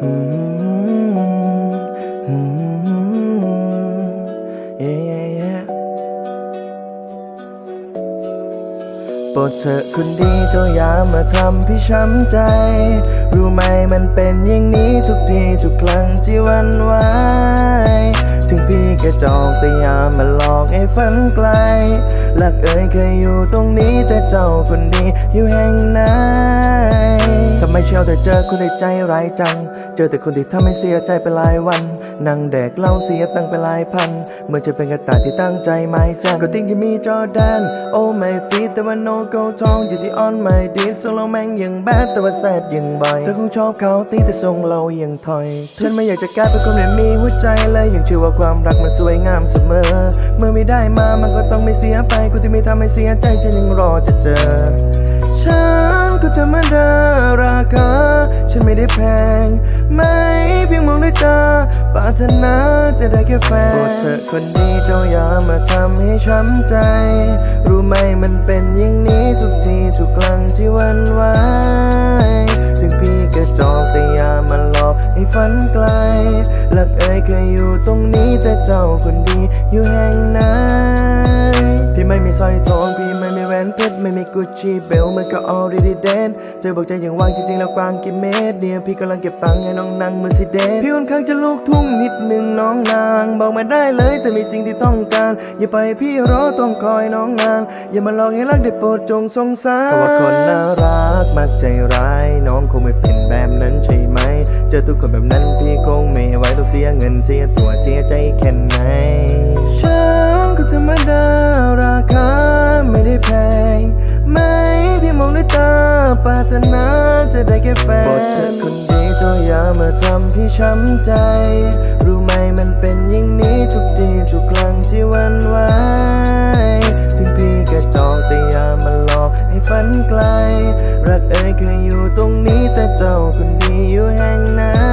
โปรดเธอคนดีเจ้าอย่ามาทำพี่ช้ำใจ รู้ไหมมันเป็นอย่างนี้ทุกทีทุกครั้งที่วันไหวถึงพี่กระจอกแต่อย่ามาหลอกให้ฝันไกลหลักเอ่ยเคยอยู่ตรงนี้แต่เจ้าคนดีอยู่แห่งไหนทำไมเชียวแต่เจอคนที่ใจร้ายจัง เจอแต่คนที่ทำให้เสียใจไปหลายวันนั่งแดกเหล้าเสียตังไปหลายพันเมื่อจะเป็นกระต่ายที่ตั้งใจหมายจันก็ติ้งที่มีจอแดน โอ้ไม่ฟีแต่ว่าโนโกทองอยู่ที่ออนไม่ดีทรงเราแม่งยังแบดแต่ว่าแซดยังบ่อยเธอคงชอบเขาตีแต่ทรงเรายังถอยฉันไม่อยากจะกลายเป็นคนไม่มีหัวใจเลยยังเชื่อว่าความรักมันสวยงามเสมอ เมื่อไม่ได้มามันก็ต้องไม่เสียไปคนที่ไม่ทำให้เสียใจจะยังรอจะเจอฉันก็ธรรมดาราคา ฉันไม่ได้แพง ไม่เพียงมองด้วยตาปรารถนาจะได้แค่แฟนโปรดเธอคนดีเจ้าอย่ามาทำให้ช้ำใจ รู้ไหมมันเป็นอย่างนี้ทุกทีทุกครั้งที่วันไหวถึงพี่กระจอกแต่อย่ามาหลอกให้ฝันไกลหลักเอ่ยเคยอยู่ตรงนี้แต่เจ้าคนดีอยู่แห่งไหนพี่ไม่มีสร้อยทองพี่ เพชรไม่มีกุชชี่เบลมันก็ already dead เธอบอกใจอยังว่างจริงๆแล้วกวางกี่เมตรเนี่ยพี่กำลังเก็บตังค์ให้น้องนางมือสิเดทพี่ค่อนข้างจะลูกทุ่งนิดหนึ่งน้องนาง บอกมาได้เลยแต่มีสิ่งที่ต้องการ อย่าไปพี่รอต้องคอยน้องนางอย่ามาหลอกให้รักได้โปรดจงสงสารเพราะว่าคนน่ารักมักใจร้าย น้องคงไม่เป็นแบบนั้นใช่ไหมเจอทุกคนแบบนั้นพี่คงไม่ไหวต้องเสียเงินเสียตัวเสียใจแค่ไหน ธนาจะได้แค่แฟนบอกเธอคนดีเธอย่ามาทำพี่ช้ำใจ รู้ไหมมันเป็นอย่างนี้ทุกทีทุกครั้งที่วันไหวถึงพี่กรจอกแต่อย่ามาหลอกให้ฝันไกล รักเอ้ยเคยอยู่ตรงนี้แต่เจ้าคนดีอยู่แห่งไหน